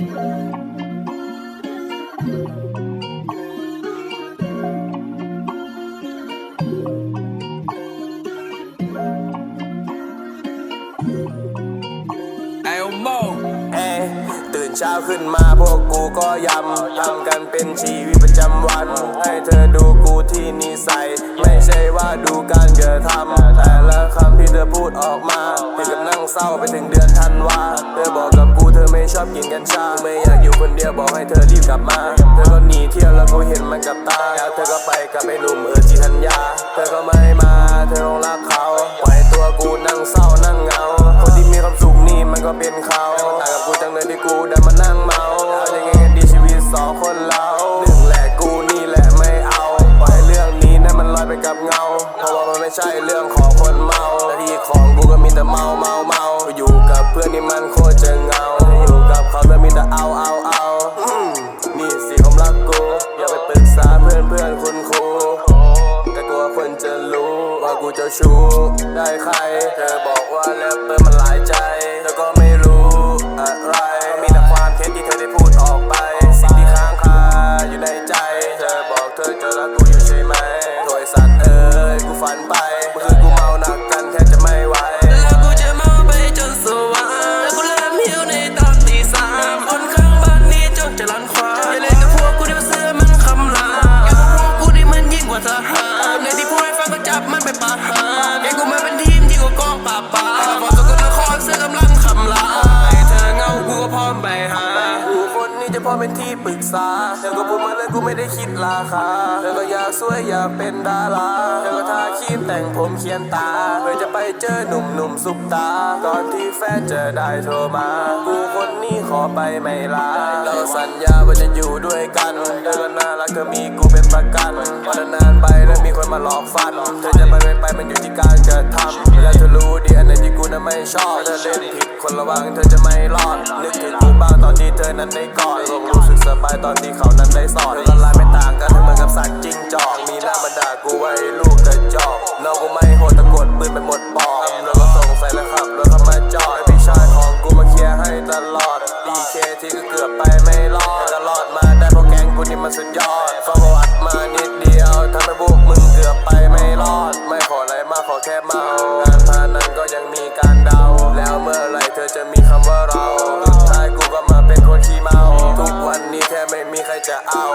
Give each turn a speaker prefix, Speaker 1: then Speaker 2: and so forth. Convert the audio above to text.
Speaker 1: นเช้าขึ้นมาพวกกูก็ยำทำกันเป็นชีวิตประจำวัน ให้เธอดูกูที่นิสัย ไม่ใช่ว่าดูการกระทำแต่ละคำที่เธอพูดออกมา ที่กำนั่งเศร้าไปถึงเดือนธันวา เธอบอกกับกู ไม่ชอบกินกัญชาไม่อยากอยู่คนเดียวบอกให้เธอรีบกลับมา เธอก็หนีเที่ยวแล้วกูเห็นมันกับตาแล้วเธอก็ไปกับไอ้หนุ่มเออจีธัญญา เธอก็ไม่มา เธอคงรักเขาปล่อยตัวกูนั่งเศร้านั่งเหงา คนที่มีความสุขนี่มันก็เป็นเขาต่างกับกูจังเลยที่กูได้มานั่งเมาเอายังไงกันดีชีวิตสองคนเราหนึ่งแหละกูนี่แหละไม่เอาปล่อยเรื่องนี้นั้นมันลอยไปกับเงา เพราะว่ามันไม่ใช่เรื่องของคนเมาแต่ที่ของกูก็มีแต่เมาเมาเมาอยู่กับเพื่อนนี่มันโคตรจะเง ควคนจะรู้ว่ากูจะชู้ได้ใคร เธอบอกว่าแรปเปอร์มันหลายใจ เธอก็ไม่รู้อะไร มีแต่ความเท็จที่เธอได้พูดออกไป สิ่งที่ค้างคาอยู่ในใจ เธอบอกเธอจะรักกูอยู่ใช่ไหมโดยสัตว์เอ้ยกูฝันไปเมื่อ
Speaker 2: พอเป็นที่ปรึก
Speaker 1: ษาเธอก็พูดมาเลยกูไม่ได้คิดราคาเธอก็อยากสวยอยากเป็นดาราเธอก็ทาครีมแต่งผมเขียนตาเพื่อจะไปเจอหนุ่มหนุ่มๆซุปตา ก่อนที่แฟนจะได้โทรมา กูคนนี้ขอไปไม่ลาเราสัญญาว่าจะอยู่ด้วยกันเธอก็น่ารักเธอมีกูเป็นประกันพอนานไปแล้วมีคนมาหลอกฟันเธอจะไปไม่ไปมันอยู่ที่การกระทำแล้วเธอรู้ดี ไม่ชอบเธอเล่นผิดคนระวังเธอจะไม่รอด นึกถึงกูบ้างตอนที่เธอนั้นได้กอดคงรู้สึกสบายตอนที่เขานั้นได้สอนเธอลายไม่ต่างกันเธอเหมือนกับสัตว์จิ้งจอก มีหน้ามาด่ากูว่าไอ้ลูกกระจอกน้องกูไม่โหดตะกดปืนไปหมดปอกแล้วก็ส่งใส่แล้วขับรถเข้ามาจอดพี่ชายของกูมาเคลียร์ให้ตลอด DK ที่ก็เกือบไปไม่รอดต่รอดมาได้เพราะแก๊งกูนี่มันสุดยอดฟังประวัติมานิดเดียวทำให้พวกมึงเกือบไปไม่รอด ไม่ขออะไรมากขอแค่เมา ทุก